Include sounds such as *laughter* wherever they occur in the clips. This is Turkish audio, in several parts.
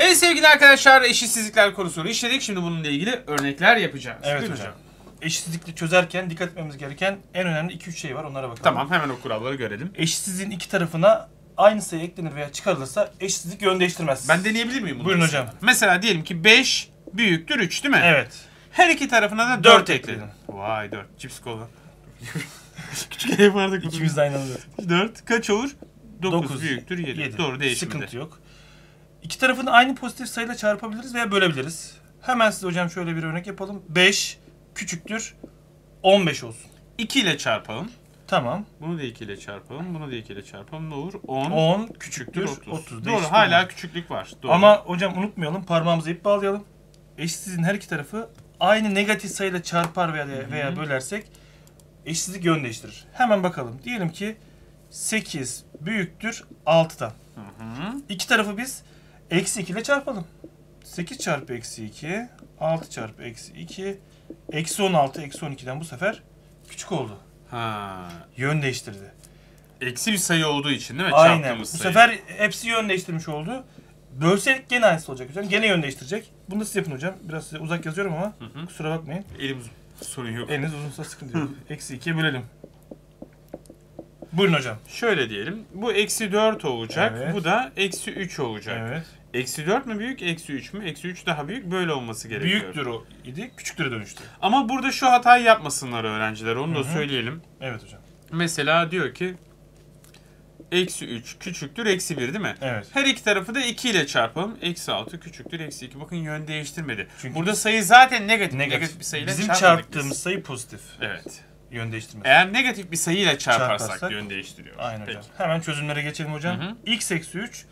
Evet sevgili arkadaşlar eşitsizlikler konusunu işledik. Şimdi bununla ilgili örnekler yapacağız. Evet Buyurun hocam. Eşitsizlikle çözerken dikkat etmemiz gereken en önemli 2-3 şey var. Onlara bakalım. Tamam hemen o kuralları görelim. Eşitsizliğin iki tarafına aynı sayı eklenir veya çıkarılırsa eşitsizlik yön değiştirmez. Ben deneyebilir miyim bunu? Buyurun hocam. Mesela diyelim ki 5 büyüktür 3 değil mi? Evet. Her iki tarafına da 4 Dört ekledim. ekledim. Vay 4. Cips kola. *laughs* Küçük yapardık. İkimiz de aynı anda. 4 kaç olur? 9, Dokuz, büyüktür 7. Yedi. Doğru değişmedi. Sıkıntı yok. İki tarafını aynı pozitif sayıyla çarpabiliriz veya bölebiliriz. Hemen size hocam şöyle bir örnek yapalım. 5 küçüktür 15 olsun. 2 ile çarpalım. Tamam. Bunu da 2 ile çarpalım. Bunu da 2 ile çarpalım. Ne olur? 10. 10 küçüktür küçüktür 30. 30. Doğru Değişik hala olmadı. küçüklük var. Doğru. Ama hocam unutmayalım parmağımıza ip bağlayalım. Eşitsizliğin her iki tarafı aynı negatif sayıyla çarpar veya, veya bölersek eşitsizlik yön değiştirir. Hemen bakalım. Diyelim ki 8 büyüktür 6'dan. Hı hı. İki tarafı biz eksi 2 ile çarpalım. 8 çarpı eksi 2, 6 çarpı eksi 2, eksi 16, eksi 12'den bu sefer küçük oldu. Ha. Yön değiştirdi. Eksi bir sayı olduğu için değil mi? Aynen. Bu Çarptığımız sayı. sefer hepsi yön değiştirmiş oldu. Bölsek gene aynısı olacak hocam. Gene yön değiştirecek. Bunu da siz yapın hocam. Biraz size uzak yazıyorum ama Hı hı. kusura bakmayın. Elimiz sorun yok. Eliniz uzunsa sıkıntı yok. Eksi 2'ye bölelim. Buyurun hocam. Şöyle diyelim. Bu eksi 4 olacak. Evet. Bu da eksi 3 olacak. Evet. Eksi 4 mü büyük, eksi 3 mü? Eksi 3 daha büyük. Böyle olması gerekiyor. Büyüktür o idi. Küçüktüre dönüştü. Ama burada şu hatayı yapmasınlar öğrenciler. Onu da Hı hı. söyleyelim. Evet hocam. Mesela diyor ki eksi 3 küçüktür eksi 1 değil mi? Evet. Her iki tarafı da 2 ile çarpalım. Eksi 6 küçüktür eksi 2. Bakın yön değiştirmedi. Çünkü Burada sayı zaten negatif. Negatif, Negatif. bir sayıyla Bizim çarptığımız biz. sayı pozitif. Evet. Yön değiştirmez. Eğer negatif bir sayıyla çarparsak, Çarparsak- yön değiştiriyor. Aynen Peki. hocam. Hemen çözümlere geçelim hocam. Hı hı. X eksi 3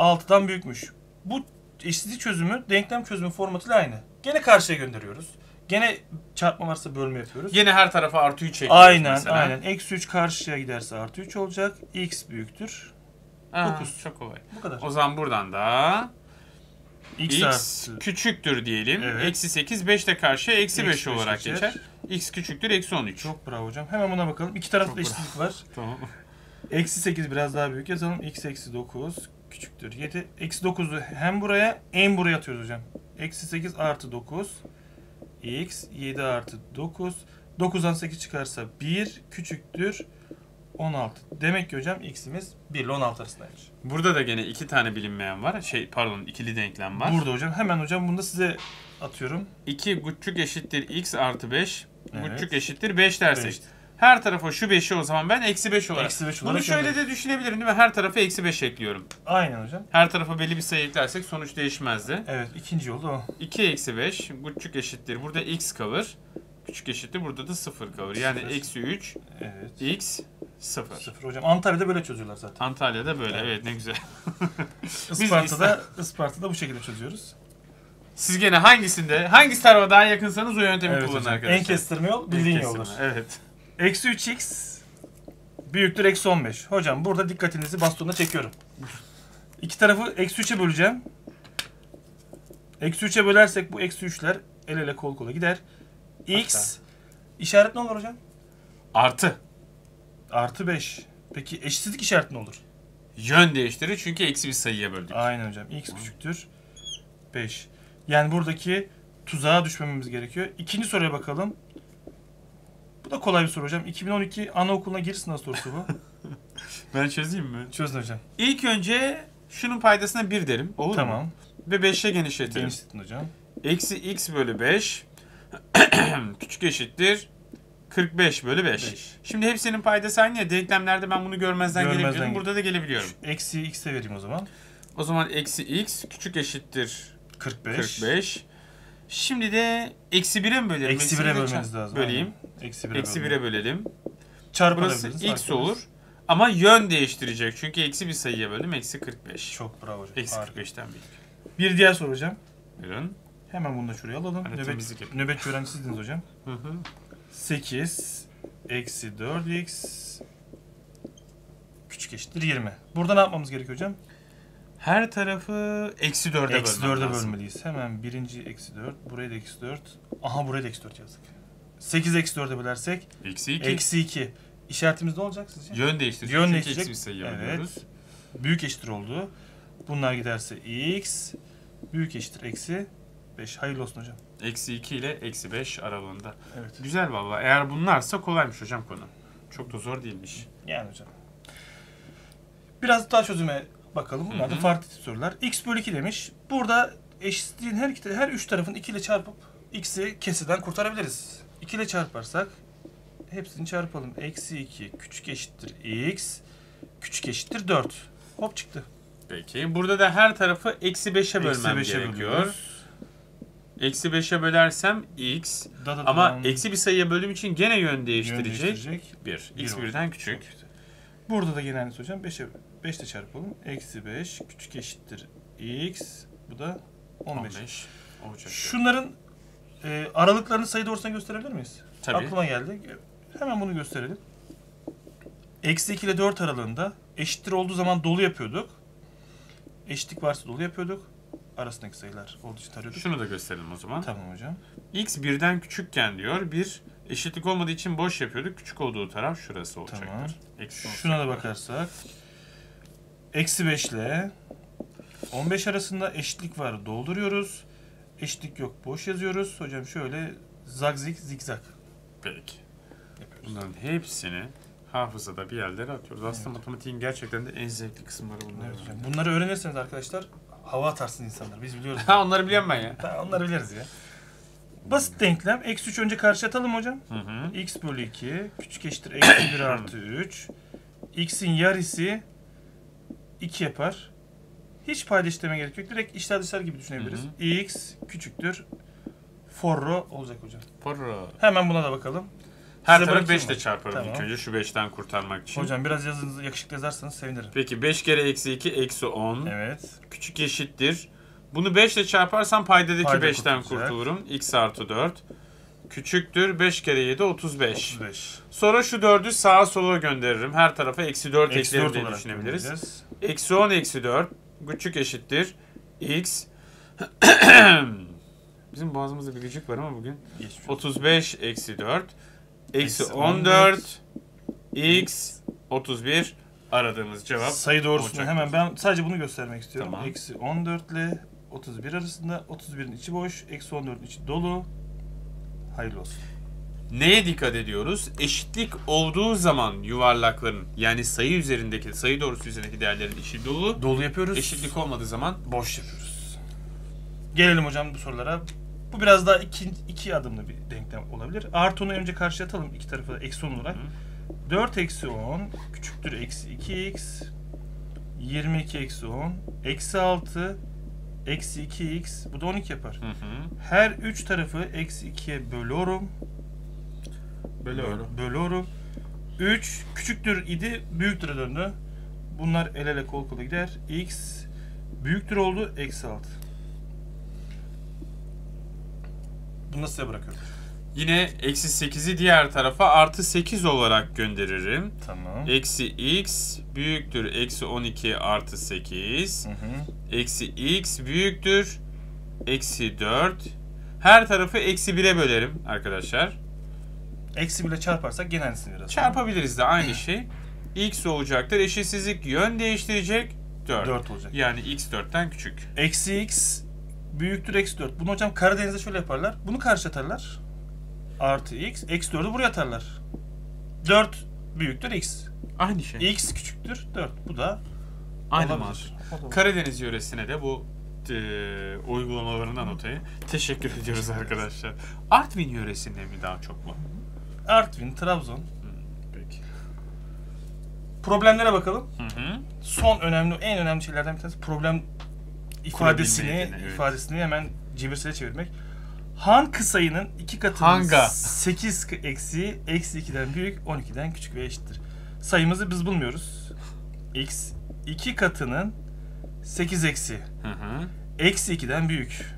6'dan büyükmüş. Bu eşitlik çözümü denklem çözümü formatıyla aynı. Gene karşıya gönderiyoruz. Gene çarpma varsa bölme yapıyoruz. Yine her tarafa artı 3 ekliyoruz Aynen mesela. aynen. Eksi 3 karşıya giderse artı 3 olacak. X büyüktür. Aa, Dokuz. Çok kolay. Bu kadar. O zaman buradan da X, x, artı küçüktür diyelim. Evet. Eksi 8, 5 de karşıya eksi 5 Eksi beş olarak geçer. geçer. x küçüktür eksi 13. Çok bravo hocam. Hemen buna bakalım. İki tarafta eşitlik var. *laughs* Tamam. Eksi 8 biraz daha büyük yazalım. X eksi 9 küçüktür 7. Eksi 9'u hem buraya hem buraya atıyoruz hocam. Eksi 8 artı 9. X 7 artı 9. 9'dan 8 çıkarsa 1 küçüktür 16. Demek ki hocam x'imiz 1 ile 16 arasındaymış. Burada da gene iki tane bilinmeyen var. Şey pardon ikili denklem var. Burada hocam hemen hocam bunu da size atıyorum. 2 buçuk eşittir x artı 5. Evet. Buçuk eşittir 5 dersek. Beş. Her tarafa şu 5'i o zaman ben eksi 5 olarak. Eksi beş Bunu olarak şöyle gönderiyorum. de düşünebilirim değil mi? Her tarafa eksi 5 ekliyorum. Aynen hocam. Her tarafa belli bir sayı eklersek sonuç değişmezdi. Evet ikinci yolda o. 2 eksi 5 buçuk eşittir. Burada x kalır. Küçük eşittir. Burada da 0 kalır. Yani Sıfır. eksi 3 Evet. x 0. Sıfır hocam. Antalya'da böyle çözüyorlar zaten. Antalya'da böyle. Evet, Evet. ne güzel. *laughs* Isparta'da, Isparta'da bu şekilde çözüyoruz. Siz gene hangisinde, hangi tarafa daha yakınsanız o yöntemi Evet kullanın hocam. arkadaşlar. En kestirme yol bildiğin yoldur. Evet. Eksi 3x büyüktür eksi 15. Hocam burada dikkatinizi bastonuna çekiyorum. İki tarafı eksi 3'e böleceğim. Eksi 3'e bölersek bu eksi 3'ler el ele kol kola gider. X işaret ne olur hocam? Artı. Artı 5. Peki eşitsizlik işareti ne olur? Yön değiştirir çünkü eksi bir sayıya böldük. Aynen hocam. X küçüktür 5. Yani buradaki tuzağa düşmememiz gerekiyor. İkinci soruya bakalım. Bu da kolay bir soru hocam. 2012 anaokuluna giriş sınav sorusu bu. *laughs* Ben çözeyim mi? Çözün hocam. İlk önce şunun paydasına 1 derim. Olur mu? Tamam. Ve 5'e genişletirim. Genişletin hocam. Eksi x bölü 5 *clears throat* küçük eşittir 45 bölü 5. Beş. Şimdi hepsinin paydası aynı ya. Denklemlerde ben bunu görmezden, Görmezden gelebiliyorum. gel- Burada da gelebiliyorum. Eksi x'e vereyim o zaman. O zaman eksi x küçük eşittir 45. 45. Şimdi de eksi 1'e mi bölelim? Eksi 1'e Eksiyi de bölmeniz lazım. Böleyim. aynen. Eksi 1'e Eksi 1'e bölelim. Çarpabiliriz. Burası x olur. Ama yön değiştirecek. Çünkü eksi bir sayıya böldüm. Eksi 45. Çok bravo hocam. Eksi Harika. 45'ten büyük. Bir diğer soru hocam. Buyurun. Hemen bunu da şuraya alalım. Nöbet, temizlik nöbetçi öğrencisiydiniz hocam. *laughs* Hı hı. 8 eksi 4x küçük eşittir 20. Burada ne yapmamız gerekiyor hocam? Her tarafı eksi 4'e Eksi bölmem 4'e lazım. bölmeliyiz. Hemen birinci eksi 4. Buraya da eksi 4. Aha buraya da eksi 4 yazdık. 8 eksi 4'e bölersek Eksi 2. eksi 2. İşaretimiz ne olacak sizce? Yön değiştirecek. Yön Çünkü değiştirecek. eksi bir sayıya Evet. Büyük eşittir oldu. Bunlar giderse x büyük eşittir eksi 5. Hayırlı olsun hocam. Eksi 2 ile eksi 5 aralığında. Evet. Güzel valla. Eğer bunlarsa kolaymış hocam konu. Çok da zor değilmiş. Yani hocam. Biraz daha çözüme bakalım. Bunlar Hı da farklı sorular. x bölü 2 demiş. Burada eşitliğin her iki her üç tarafın 2 ile çarpıp x'i kesirden kurtarabiliriz. 2 ile çarparsak hepsini çarpalım. Eksi 2 küçük eşittir x küçük eşittir 4. Hop çıktı. Peki. Burada da her tarafı eksi 5'e Eksi bölmem beşe gerekiyor. bölüyoruz. Eksi 5'e bölersem x. Da da Ama eksi bir sayıya bölüm için gene yön Yön değiştirecek. değiştirecek. 1. Bir x oldu. birden Çok küçük. güzel. Burada da aynısı hocam. 5'e 5 ile çarpalım. Eksi 5 küçük eşittir x. Bu da 15. 15 olacak. Şunların e, aralıklarını sayı doğrusuna gösterebilir miyiz? Tabii. Aklıma geldi. Hemen bunu gösterelim. Eksi 2 ile 4 aralığında eşittir olduğu zaman dolu yapıyorduk. Eşitlik varsa dolu yapıyorduk. Arasındaki sayılar olduğu için tarıyorduk. Şunu da gösterelim o zaman. Tamam hocam. x birden küçükken diyor. Bir eşitlik olmadığı için boş yapıyorduk. Küçük olduğu taraf şurası olacaktır. Tamam. Eksi Şuna da bakarsak. Eksi 5 ile 15 arasında eşitlik var dolduruyoruz. Eşitlik yok boş yazıyoruz. Hocam şöyle zagzig zigzag Peki. yapıyoruz. Bunların hepsini hafızada bir yerlere atıyoruz. Aslında matematiğin gerçekten de en zevkli kısımları bunlar. Evet hocam. Bunları öğrenirseniz arkadaşlar hava atarsın insanlar. Biz biliyoruz. *laughs* Ha onları biliyorum ben ya. Ha, onları biliriz ya. Basit denklem. Eksi 3 önce karşı atalım hocam. Hı hı. x bölü 2 küçük eşittir eksi 1 artı 3. x'in yarısı 2 yapar. Hiç payda işleme gerek yok. Direkt işler dışlar gibi düşünebiliriz. Hı x küçüktür. Forro olacak hocam. Porro. Hemen buna da bakalım. Her Size tarafı bırakayım 5 ile çarparım Tamam. ilk önce şu 5'ten kurtarmak için. Hocam biraz yazınızı yakışıklı yazarsanız sevinirim. Peki 5 kere eksi 2 eksi 10. Evet. Küçük eşittir. Bunu 5 ile çarparsam paydadaki Payda 5'ten kurtulacak. kurtulurum. x artı 4. Küçüktür 5 kere 7 35. 35. Sonra şu 4'ü sağa sola gönderirim. Her tarafa eksi 4 Eksi eklerim 4 diye düşünebiliriz. Eksi 10 eksi 4 küçük eşittir x. *clears throat* Bizim boğazımızda bir gıcık var ama bugün. Geçmiş olsun. 35 eksi 4 eksi Eksi 14 x 31 aradığımız cevap. Sayı doğrusunu hemen ben sadece bunu göstermek istiyorum. Tamam. Eksi 14 ile 31 arasında 31'in içi boş, eksi 14'ün içi dolu. Hayırlı olsun. Neye dikkat ediyoruz? Eşitlik olduğu zaman yuvarlakların yani sayı üzerindeki sayı doğrusu üzerindeki değerlerin içi dolu. Dolu yapıyoruz. Eşitlik olmadığı zaman boş yapıyoruz. Gelelim hocam bu sorulara. Bu biraz daha iki, iki adımlı bir denklem olabilir. Artı 10'u önce karşıya atalım iki tarafı da eksi 10 olarak. 4 eksi 10 küçüktür eksi 2x. 22 eksi 10. Eksi 6 eksi 2x. Bu da 12 yapar. Hı hı. Her üç tarafı eksi 2'ye bölüyorum. Bölüyorum. Bölüyorum. 3 küçüktür idi, büyüktüre döndü. Bunlar el ele kol kola gider. X büyüktür oldu, eksi 6. Bunu size bırakıyorum. Yine eksi 8'i diğer tarafa artı 8 olarak gönderirim. Tamam. Eksi x büyüktür eksi 12 artı 8. Hı hı. Eksi x büyüktür eksi 4. Her tarafı eksi 1'e bölerim arkadaşlar. Eksi bile çarparsak gene aynısını biraz. Çarpabiliriz de aynı şey. x olacaktır. Eşitsizlik yön değiştirecek 4. 4 olacak. Yani x 4'ten küçük. Eksi x büyüktür eksi 4. Bunu hocam Karadeniz'de şöyle yaparlar. Bunu karşı atarlar. Artı x. Eksi 4'ü buraya atarlar. 4 büyüktür x. Aynı şey. x küçüktür 4. Bu da Aynı olabilir. mantık. Karadeniz yöresine de bu e, uygulamalarından dolayı teşekkür ediyoruz arkadaşlar. Artvin yöresinde mi daha çok mu? Artvin, Trabzon. Peki. Problemlere bakalım. Hı hı. Son önemli, en önemli şeylerden bir tanesi problem ifadesini, evet. ifadesini hemen cebirsele çevirmek. Hangi sayının iki katının Hanga. 8 k- eksi eksi 2'den büyük 12'den küçük ve eşittir. Sayımızı biz bulmuyoruz. x 2 katının 8 eksi Hı hı. eksi 2'den büyük.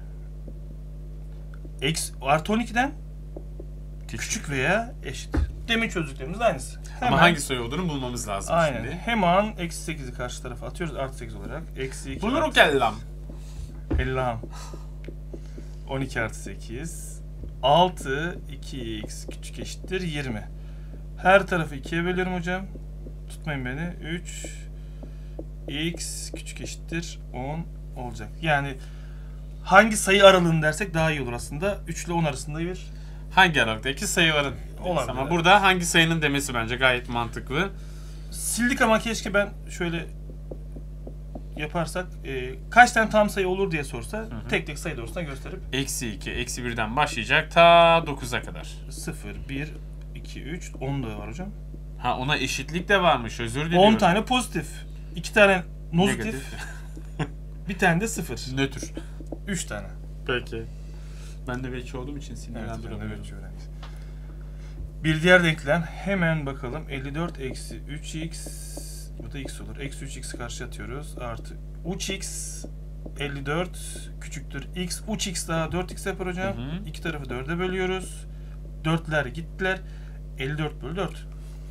Eksi, artı 12'den küçük veya eşit. Demin çözdüklerimiz aynısı. Ama hangi sayı olduğunu bulmamız lazım Aynen. şimdi. Hemen eksi 8'i karşı tarafa atıyoruz artı 8 olarak. Eksi 2 Bulur o kellam. Allah'ım. 12 artı 8. 6 2x küçük eşittir 20. Her tarafı 2'ye bölüyorum hocam. Tutmayın beni. 3 x küçük eşittir 10 olacak. Yani hangi sayı aralığını dersek daha iyi olur aslında. 3 ile 10 arasında bir. Hangi aralıktaki sayıların? Olabilir, Ama burada hangi sayının demesi bence gayet mantıklı. Sildik ama keşke ben şöyle yaparsak e, kaç tane tam sayı olur diye sorsa tek tek sayı doğrusuna gösterip Eksi 2, eksi 1'den başlayacak ta 9'a kadar. 0, 1, 2, 3, 10 da var hocam. Ha ona eşitlik de varmış özür diliyorum. 10 tane pozitif, 2 tane pozitif, Negatif. bir tane de 0. Nötr. 3 tane. Peki. Ben de bekçi olduğum için Evet, hocam, evet, öğrenci. Bir diğer denklem hemen bakalım. 54 eksi 3x bu da x olur. Eksi 3x karşı atıyoruz. Artı 3x 54 küçüktür x. 3x daha 4x yapar hocam. Hı hı. İki tarafı 4'e bölüyoruz. 4'ler gittiler. 54 bölü 4.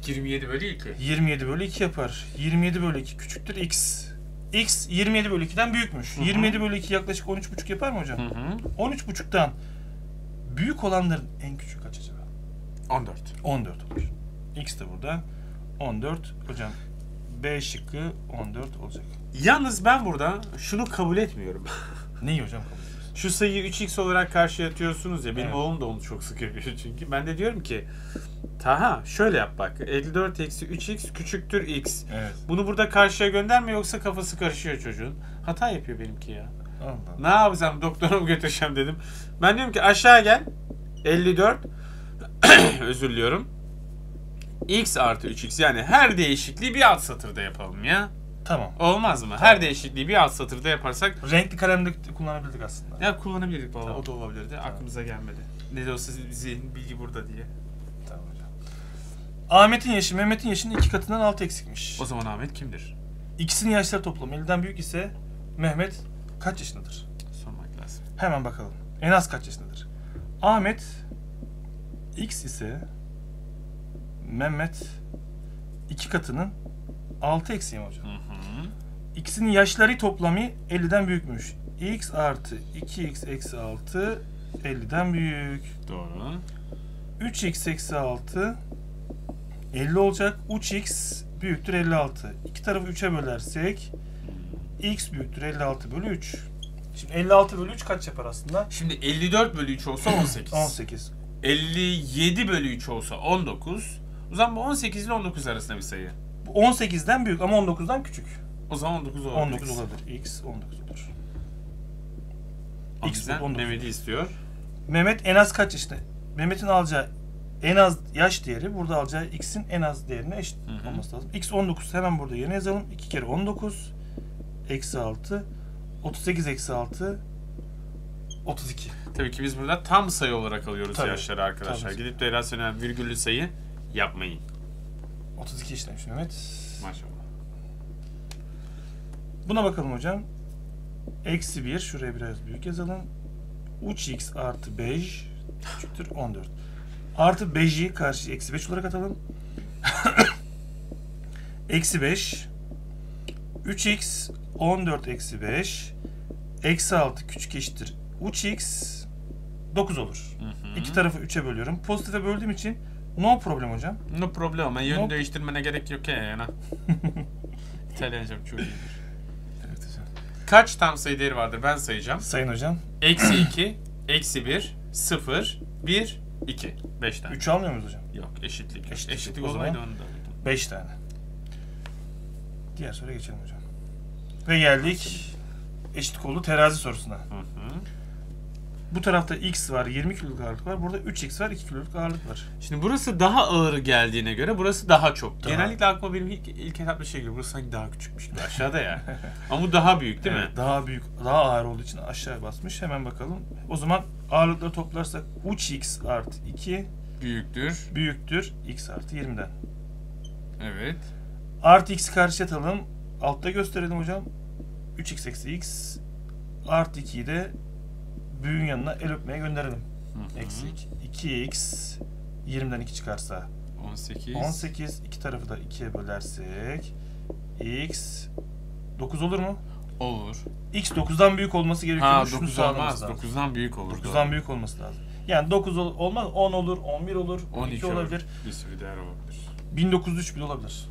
27 bölü 2. 27 bölü 2 yapar. 27 bölü 2 küçüktür x. x 27 bölü 2'den büyükmüş. Hı hı. 27 bölü 2 yaklaşık 13,5 yapar mı hocam? Hı hı. 13,5'tan büyük olanların en küçük kaç acaba? 14. 14 olur. X de burada. 14. Hocam B şıkkı 14 olacak. Yalnız ben burada şunu kabul etmiyorum. *laughs* Neyi hocam kabul ediyorsun? Şu sayıyı 3x olarak karşıya atıyorsunuz ya. Benim Evet. oğlum da onu çok sık yapıyor *laughs* çünkü. Ben de diyorum ki Taha şöyle yap bak. 54 eksi 3x küçüktür x. Evet. Bunu burada karşıya gönderme yoksa kafası karışıyor çocuğun. Hata yapıyor benimki ya. Allah. Ne yapacağım doktora mı götüreceğim dedim. Ben diyorum ki aşağı gel. 54 *clears throat* özür diliyorum. x artı 3x yani her değişikliği bir alt satırda yapalım ya. Tamam. Olmaz mı? Her değişikliği bir alt satırda yaparsak Renkli kalemde kullanabilirdik aslında. ya kullanabilirdik valla Tamam. o da olabilirdi. Aklımıza gelmedi. Ne de olsa zihin bilgi burada diye. Tamam hocam. Ahmet'in yaşı Mehmet'in yaşının iki katından 6 eksikmiş. O zaman Ahmet kimdir? İkisinin yaşları toplamı 50'den büyük ise Mehmet kaç yaşındadır? Sormak lazım. Hemen bakalım. En az kaç yaşındadır? Ahmet X ise Mehmet iki katının 6 eksiği mi hocam? Hı hı. İkisinin yaşları toplamı 50'den büyükmüş. x artı 2x eksi 6 50'den büyük. Doğru. 3x eksi 6 50 olacak. 3x büyüktür 56. İki tarafı 3'e bölersek x büyüktür 56 bölü 3. Şimdi 56 bölü 3 kaç yapar aslında? Şimdi 54 bölü 3 olsa 18. 18. 57 bölü 3 olsa 19. O zaman bu 18 ile 19 arasında bir sayı. Bu 18'den büyük ama 19'dan küçük. O zaman 19 olabilir. 19 olabilir. x 19 olur. X bizden 19. Mehmet'i istiyor. Mehmet en az kaç yaşında? Mehmet'in alacağı en az yaş değeri burada alacağı x'in en az değerine eşit Hı hı. olması lazım. x 19 hemen burada yerine yazalım. 2 kere 19 eksi 6 38 eksi 6 32. Tabii ki biz burada tam sayı olarak alıyoruz Tabii, yaşları arkadaşlar. tabii. Gidip de rasyonel virgüllü sayı yapmayın. 32 işlemiş Mehmet. Maşallah. Buna bakalım hocam. Eksi 1 şuraya biraz büyük yazalım. 3x artı 5 küçüktür 14. Artı 5'i karşı eksi 5 olarak atalım. *coughs* eksi 5 3x 14 eksi 5 eksi 6 küçük eşittir 3x 9 olur. Hı hı. İki tarafı 3'e bölüyorum. Pozitife böldüğüm için no problem hocam. No problem. Yön No- değiştirmene gerek yok ya yana. *laughs* İtalyancam çok iyidir. Evet hocam. Kaç tam sayı değeri vardır ben sayacağım. Sayın hocam. Eksi 2, eksi 1, 0, 1, 2. 5 tane. 3 almıyor muyuz hocam? Yok eşitlik. Eşitlik Eşitlik, yok. O olsaydı zaman- onu da alırdım. 5 tane. Diğer soruya geçelim hocam. Ve geldik eşitlik oldu terazi sorusuna. Hı hı. Bu tarafta x var 20 kiloluk ağırlık var. Burada 3x var 2 kiloluk ağırlık var. Şimdi burası daha ağır geldiğine göre burası daha çok. Daha- Genellikle aklıma benim ilk, ilk etapta şey geliyor. Burası sanki daha küçükmüş gibi aşağıda ya. *laughs* Ama bu daha büyük değil mi? Evet, Daha büyük, daha ağır olduğu için aşağı basmış. Hemen bakalım. O zaman ağırlıkları toplarsak 3x artı 2 Büyüktür. büyüktür x artı 20'den. Evet. Artı x'i karşıya atalım. Altta gösterelim hocam. 3x eksi x artı 2'yi de büyüğün yanına el öpmeye gönderelim. Hı hı. Eksik 2x 20'den 2 çıkarsa 18. 18 iki tarafı da 2'ye bölersek x 9 olur mu? Olur. x 9'dan büyük olması gerekiyor. Ha Şunu 9 sağlamamız olmaz. lazım. 9'dan büyük olur. 9'dan büyük olması lazım. Yani 9 ol- olmaz 10 olur, 11 olur, 12, 12 olabilir. Bir sürü değer olabilir. 1903 bile olabilir.